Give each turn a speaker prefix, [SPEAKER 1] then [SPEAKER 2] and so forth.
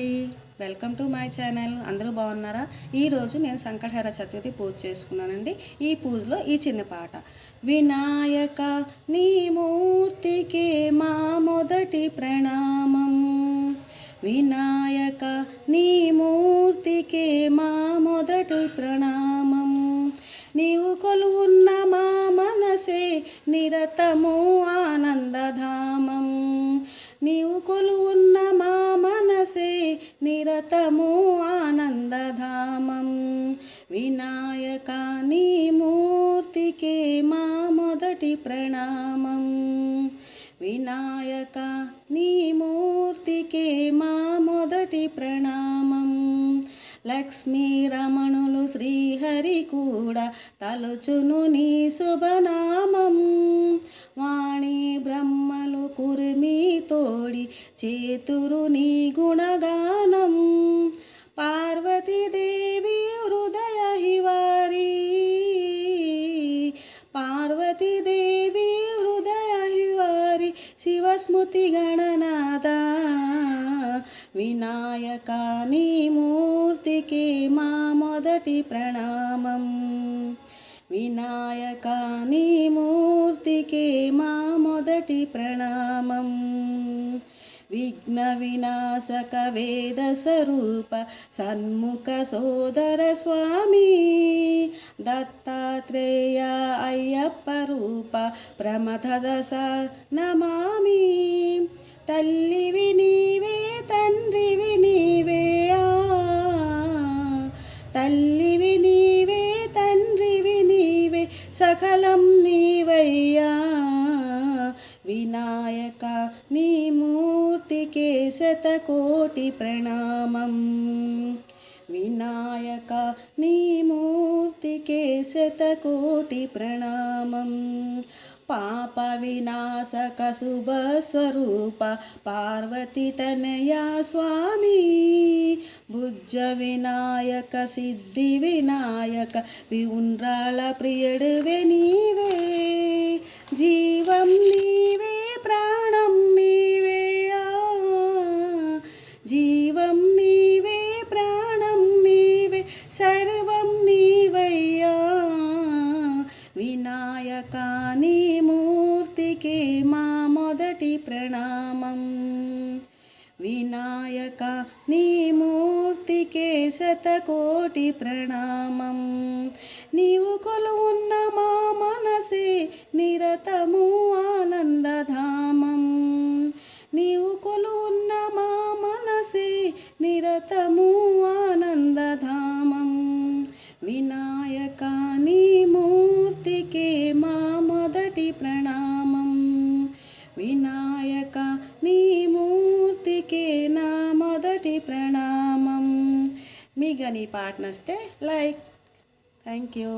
[SPEAKER 1] అండి. Welcome to my channel. అందరూ బాగున్నారా? ఈరోజు నేను సంకటహర చతుర్థి పూజ చేసుకున్నానండి. ఈ పూజలో ఈ చిన్న పాట. వినాయక నీ మూర్తికే మా మొదటి ప్రణామం. వినాయక నీ మూర్తికే మా మొదటి ప్రణామం. నీవు కొలువున్న మా మనసే నిరతము ఆ నిరతము ఆనందధామం. వినాయక నీ మూర్తికే మా మొదటి ప్రణామం. వినాయక నీ మూర్తికే మా మొదటి ప్రణామం. లక్ష్మీ రమణులు శ్రీహరి కూడా తలుచును నీ శుభనామం. వాణి బ్రహ్మలు కురిమి తోడి చేతురు నీ గుణగానం. పార్వతీదేవి హృదయ హివారి. పార్వతీదేవి హృదయ హివారి శివస్మృతి గణనాథ. వినాయక నీ మూర్తికి మా మొదటి ప్రణామం. వినాయక నీ మూర్తికి మా మొదటి ప్రణామం. విఘ్న వినాశక వేద స్వరూప సన్ముఖ సోదర స్వామి దత్తాత్రేయ అయ్యప్ప రూప ప్రమథ దశ నమామి తల్లివి నీవే తండ్రివి నీవే ఆ. తల్లివి నీవే తండ్రివి నీవే సకలం మూర్తికే శతకోటి ప్రణామం. వినాయక నీ మూర్తికే శతకోటి ప్రణామం. పాప వినాశక శుభ స్వరూప పార్వతి తనయా స్వామి. కానీ మూర్తికి మా మొదటి ప్రణామం. వినాయక నీ మూర్తికే శతకోటి ప్రణామం. నీవు కొలువున్న మా మనసే నిరతము మీకు కానీ గని పాట నస్తే లైక్ థ్యాంక్ యూ